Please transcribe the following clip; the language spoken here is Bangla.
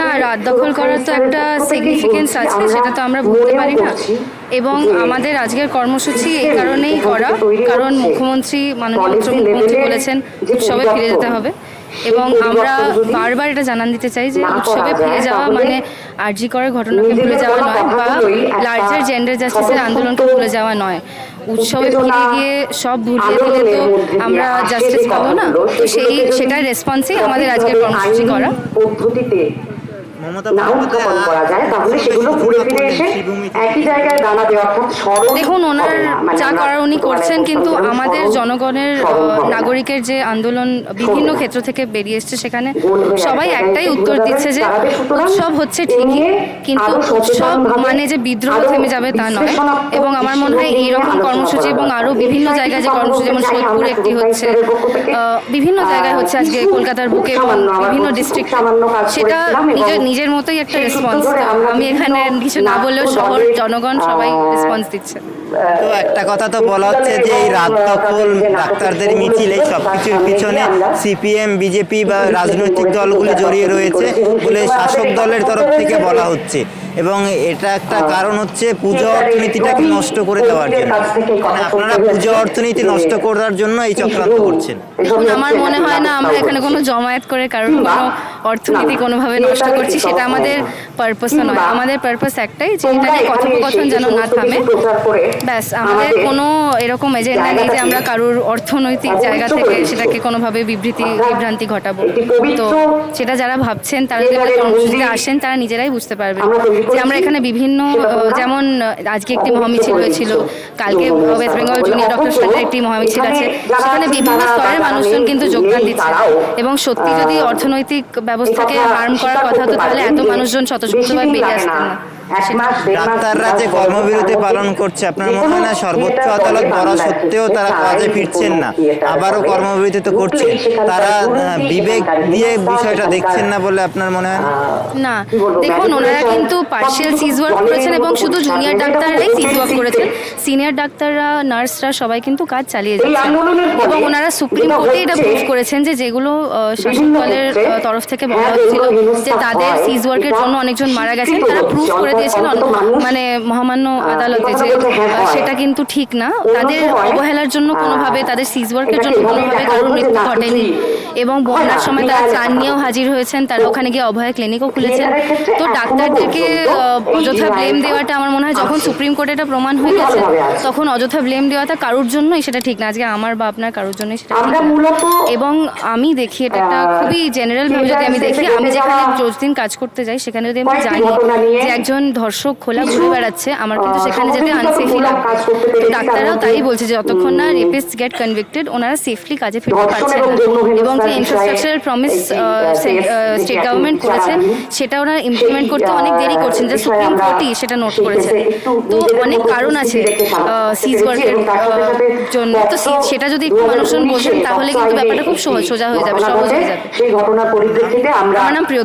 না রাত দখল করার তো একটা সিগনিফিকেন্স আছে সেটা তো আমরা ভুলতে পারি না। এবং আমাদের আজকের কর্মসূচি এই কারণেই করা কারণ মুখ্যমন্ত্রী মাননীয় মুখ্যমন্ত্রী বলেছেন উৎসবে ফিরে যেতে হবে। এবং আমরা বারবার এটা জানান দিতে চাই যে উৎসবে ফিরে যাওয়া মানে আরজি করার ঘটনাকে ভুলে যাওয়া নয় বা জেন্ডার জাস্টিসের আন্দোলনকে ভুলে যাওয়া নয়। উৎসবে ফিরে গিয়ে সব ভুলিয়ে দিলে তো আমরা জাস্টিস পাবো না? তো সেই সেটার রেসপন্সেই আমাদের আজকের কর্মসূচি করা। পদ্ধতিতে মমতা না করা যায় তাহলে সেগুলো ঘুরে ফিরে এসে একই জায়গায় দাঁড়াবে অর্থাৎ স্মরণ দেখুন ওনার। মানে যা করার উনি করছেন কিন্তু আমাদের জনগণের। নাগরিকের যে আন্দোলন বিভিন্ন ক্ষেত্র থেকে বেরিয়ে এসছে সেখানে সবাই একটাই জায়গায় উত্তর দিচ্ছে যে উৎসব হচ্ছে ঠিকই কিন্তু উৎসব মানে যে বিদ্রোহ থেমে যাবে তা নয় এবং আমার মনে হয় এইরকম কর্মসূচি এবং আরও দরকার। বিভিন্ন জায়গায় যে কর্মসূচি যেমন সম্বন্ধে একটি হচ্ছে বিভিন্ন জায়গায় হচ্ছে আজকে কলকাতার বুকে এবং বিভিন্ন ডিস্ট্রিক্ট সেটা এবং নিজের নিজের মতোই একটা রেসপন্স আমি এখানে কিছু না বললেও শহর জনগণ সবাই রেসপন্স দিচ্ছে। তো একটা কথা তো বলা হচ্ছে যে এই রাত দখল ডাক্তারদের মিছিল এই সব কিছুর পিছনে সিপিএম বিজেপি বা রাজনৈতিক দলগুলি জড়িয়ে রয়েছে বলে শাসক দলের তরফ থেকে বলা হচ্ছে। এবং এটা একটা কারণ হচ্ছে পুজো অর্থনীতিটাকে নষ্ট করে দেওয়ার জন্য। মানে আপনারা পুজো অর্থনীতি নষ্ট করার জন্য এই চক্রান্ত করছেন। আমার মনে হয় না আমরা এখানে কোনো জমায়েত করে কারণ কোনো অর্থনীতি কোনোভাবে নষ্ট করছি সেটা আমাদের পারপাস নয়। আমাদের পারপাস একটাই যে এটা নিয়ে কথোপকথন যেন না থামে। ব্যাস আমাদের কোনো এরকম এজেন্ডা নেই যে আমরা কারোর অর্থনৈতিক জায়গা থেকে সেটাকে কোনোভাবে বিবৃতি বিভ্রান্তি ঘটাবো তো সেটা যারা ভাবছেন তারা যদি আমাদের কর্মসূচিতে আসেন তারা নিজেরাই বুঝতে পারবেন যে আমরা এখানে বিভিন্ন যেমন আজকে একটি মহামিছিল হয়েছিল কালকে ওয়েস্ট বেঙ্গল জুনিয়র ডক্টর স্ট্যান্ডের একটি মহামিছিল আছে। সেখানে বিভিন্ন স্তরের মানুষজন কিন্তু যোগদান দিচ্ছে। এবং সত্যি যদি অর্থনৈতিক ব্যবস্থাকে হার্ম করার কথা তো তাহলে এত মানুষজন স্বতঃস্ফূর্তভাবে বেরিয়ে আসতেন না। ডাক্তাররা যে কর্মবিরতি পালন করছে আপনার মনে হয় না সর্বোচ্চ আদালত বলা সত্ত্বেও তারা কাজে ফিরছেন না। আবারও কর্মবিরতি তো করছেন। তারা বিবেক দিয়ে বিষয়টা দেখছেন না বলে আপনার মনে হয়? না? দেখুন ওনারা কিন্তু পার্শিয়াল সিজ ওয়ার্ক করেছেন এবং শুধু জুনিয়র ডাক্তাররাই সিজ ওয়ার্ক করেছেন। সিনিয়র ডাক্তাররা নার্সরা সবাই কিন্তু কাজ চালিয়ে যাচ্ছেন। এবং ওনারা সুপ্রিম কোর্টে এটা প্রুভ করেছেন যে যেগুলো আহ, শাসক দলের তরফ থেকে বলা হচ্ছিল যে তাদের সিজ ওয়ার্কের জন্য অনেকজন মারা গেছেন তারা প্রুভ করে দিয়েছেন মানে মহামান্য আদালতে যে সেটা কিন্তু ঠিক না। তাদের অবহেলার জন্য কোনোভাবে তাদের সিজ ওয়ার্কের জন্য কোনোভাবে কারোর মৃত্যু ঘটেনি। এবং বন্যার সময় তারা ত্রাণ নিয়েও হাজির হয়েছেন তারা ওখানে গিয়ে অভয়া ক্লিনিকও খুলেছেন। তো ডাক্তারদেরকে অযথা ব্লেম দেওয়াটা আমার মনে হয় যখন সুপ্রিম কোর্টে এটা প্রমাণ হয়ে গেছে তখন অযথা ব্লেম দেওয়াটা কারোর জন্যই সেটা ঠিক না। আজকে আমার বা আপনার কারোর জন্যই সেটা ঠিক না। এবং আমি দেখি এটা একটা খুবই জেনারেল ভাবে যদি আমি দেখি আমি যেখানে রোজ দিন কাজ করতে যাই সেখানে যদি আমি জানি যে একজন ধর্ষক খোলা ঘুরে বেড়াচ্ছে আমার কিন্তু সেখানে যেতে আনসেফি লাগে তো ডাক্তাররাও তাই বলছে যে যতক্ষণ না রেপিস্ট গেট কনভিক্টেড ওনারা সেফলি কাজে ফিরতে পারছেন না। এবং যে ইনফ্রাস্ট্রাকচারাল প্রমিস স্টেট গভর্নমেন্ট করেছে সেটা ওরা ইমপ্লিমেন্ট করতে অনেক দেরি করছেন যে সুপ্রিম কোর্টই সেটা নোট করেছে। তো অনেক কারণ আছে সিজ ওয়ার্কের জন্য। তো সেটা যদি একটু মানুষজন বোঝেন তাহলে কিন্তু ব্যাপারটা খুব সহজ সোজা হয়ে যাবে সহজ হয়ে যাবে। আমরা নাম তৈরি